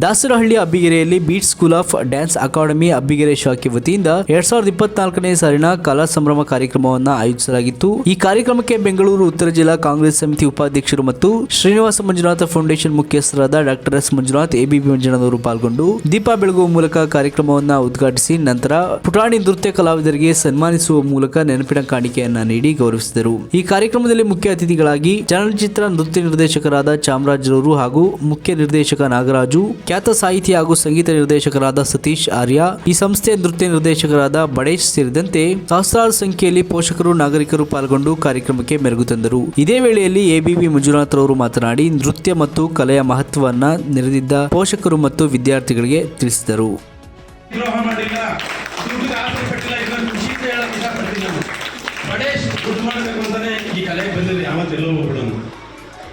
Dasarahalli ಅಬ್ಬಿಗೆರೆಯಲ್ಲಿ beat school of dance academy Abbigere ಶಾಖೆ ವತಿಯಿಂದ ಎರಡ್ ಸಾವಿರದ ಇಪ್ಪತ್ನಾಲ್ಕನೇ ಸಾಲಿನ ಕಲಾ ಸಂಭ್ರಮ ಕಾರ್ಯಕ್ರಮವನ್ನು ಆಯೋಜಿಸಲಾಗಿತ್ತು. ಈ ಕಾರ್ಯಕ್ರಮಕ್ಕೆ ಬೆಂಗಳೂರು, ಉತ್ತರ ಜಿಲ್ಲಾ ಕಾಂಗ್ರೆಸ್ ಸಮಿತಿ ಉಪಾಧ್ಯಕ್ಷರು ಮತ್ತು ಶ್ರೀನಿವಾಸ ಮಂಜುನಾಥ ಫೌಂಡೇಶನ್ ಮುಖ್ಯಸ್ಥರಾದ ಡಾಕ್ಟರ್ ಎಸ್ ಮಂಜುನಾಥ್ ಎಬಿಬಿ ಮಂಜುನಾಥ್ ಅವರು ಪಾಲ್ಗೊಂಡು ದೀಪ ಬೆಳಗುವ ಮೂಲಕ ಕಾರ್ಯಕ್ರಮವನ್ನು ಉದ್ಘಾಟಿಸಿ ನಂತರ ಪುಟಾಣಿ ನೃತ್ಯ ಕಲಾವಿದರಿಗೆ ಸನ್ಮಾನಿಸುವ ಮೂಲಕ ನೆನಪಿನ ಕಾಣಿಕೆಯನ್ನ ನೀಡಿ ಗೌರವಿಸಿದರು. ಈ ಕಾರ್ಯಕ್ರಮದಲ್ಲಿ ಮುಖ್ಯ ಅತಿಥಿಗಳಾಗಿ ಚಲನಚಿತ್ರ ನೃತ್ಯ ನಿರ್ದೇಶಕರಾದ ಚಾಮರಾಜರವರು ಹಾಗೂ ಮುಖ್ಯ ನಿರ್ದೇಶಕ ನಾಗರಾಜು ಖ್ಯಾತ ಸಾಹಿತಿ ಹಾಗೂ ಸಂಗೀತ ನಿರ್ದೇಶಕರಾದ ಸತೀಶ್ ಆರ್ಯ, ಈ ಸಂಸ್ಥೆಯ ನೃತ್ಯ ನಿರ್ದೇಶಕರಾದ ಬಡೇಶ್ ಸೇರಿದಂತೆ ಸಹಸ್ರಾರು ಸಂಖ್ಯೆಯಲ್ಲಿ ಪೋಷಕರು, ನಾಗರಿಕರು ಪಾಲ್ಗೊಂಡು ಕಾರ್ಯಕ್ರಮಕ್ಕೆ ಮೆರುಗು ತಂದರು. ಇದೇ ವೇಳೆಯಲ್ಲಿ ಎಬಿಬಿ ಮಂಜುನಾಥ್ ರವರು ಮಾತನಾಡಿ, ನೃತ್ಯ ಮತ್ತು ಕಲೆಯ ಮಹತ್ವವನ್ನು ನೆರೆದಿದ್ದ ಪೋಷಕರು ಮತ್ತು ವಿದ್ಯಾರ್ಥಿಗಳಿಗೆ ತಿಳಿಸಿದರು.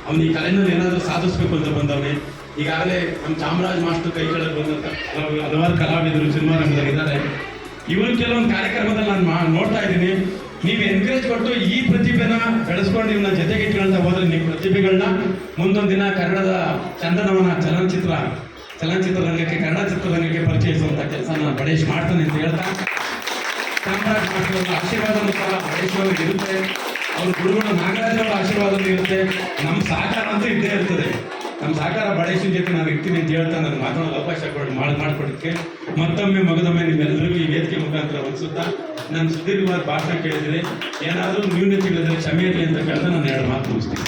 ಅವ್ನು ಈ ಕಲೆಯನ್ನು ಏನಾದರೂ ಸಾಧಿಸ್ಬೇಕು ಅಂತ ಬಂದವನೇ. ಈಗಾಗಲೇ ನಮ್ಮ ಚಾಮರಾಜ್ ಮಾಸ್ಟರ್ ಕೈ ಕೆಳಗೆ ಹಲವು- ಹಲವಾರು ಕಲಾವಿದರು ಸಿನಿಮಾ ರಂಗದಲ್ಲಿ ಇದ್ದಾರೆ. ಇವನು ಕೆಲವೊಂದು ಕಾರ್ಯಕ್ರಮದಲ್ಲಿ ನಾನು ಮಾ ನೋಡ್ತಾ ಇದ್ದೀನಿ. ನೀವು ಎನ್ಕರೇಜ್ ಕೊಟ್ಟು ಈ ಪ್ರತಿಭೆನ ಬೆಳೆಸ್ಕೊಂಡು ಇವನ್ನ ಜೊತೆಗೆ ಇಟ್ಕೊಳ್ತಾ ಹೋದ್ರೆ ನಿಮ್ಮ ಪ್ರತಿಭೆಗಳನ್ನ ಮುಂದೊಂದು ದಿನ ಕನ್ನಡದ ಚಂದನವನ ಚಲನಚಿತ್ರ ಚಲನಚಿತ್ರ ರಂಗಕ್ಕೆ, ಕನ್ನಡ ಚಿತ್ರರಂಗಕ್ಕೆ ಪರಿಚಯಿಸುವಂತ ಕೆಲಸ ನಾನು ಬಡೇಶ್ ಮಾಡ್ತಾನೆ ಅಂತ ಹೇಳ್ತಾ ಚಾಮರಾಜ್ ಮಾಸ್ಟರ್ ಆಶೀರ್ವಾದ ಗಣೇಶ್ ಅವ್ರಿಗೆ ಇರುತ್ತೆ. ಅವ್ರ ಗುರುಗಳು ನಾಗರಾಜರ ಆಶೀರ್ವಾದ ಇರುತ್ತೆ ನಮ್ಮ ಸಹಕಾರ ಅಂತೂ ಇದ್ದೇ ಇರ್ತದೆ. ನಮ್ಮ ಸಹಕಾರ ಬಡೇಶನ್ ಜೊತೆ ನಾನು ಇರ್ತೀನಿ ಅಂತ ಹೇಳ್ತಾ ನನ್ನ ಮಾತನಾಡಲು ಅವಕಾಶ ಕೊಡಿ ಮಾಡಿ ಮಾಡಿಕೊಡೋಕ್ಕೆ ಮತ್ತೊಮ್ಮೆ ಮಗದೊಮ್ಮೆ ನಿಮ್ಮೆಲ್ಲರಿಗೂ ಈ ವೇದಿಕೆ ಮುಖಾಂತರ ಅನಿಸುತ್ತಾ ನಾನು ಸುದೀರ್ಘವಾದ ಭಾಷಣ ಕೇಳಿದರೆ ಏನಾದರೂ ನ್ಯೂನತೆಗಳಿದ್ರೆ ಕ್ಷಮೆ ಇರಲಿ ಅಂತ ಕೇಳ್ತಾ ನಾನು ಎರಡು ಮಾತು ಮುಗಿಸ್ತೀನಿ.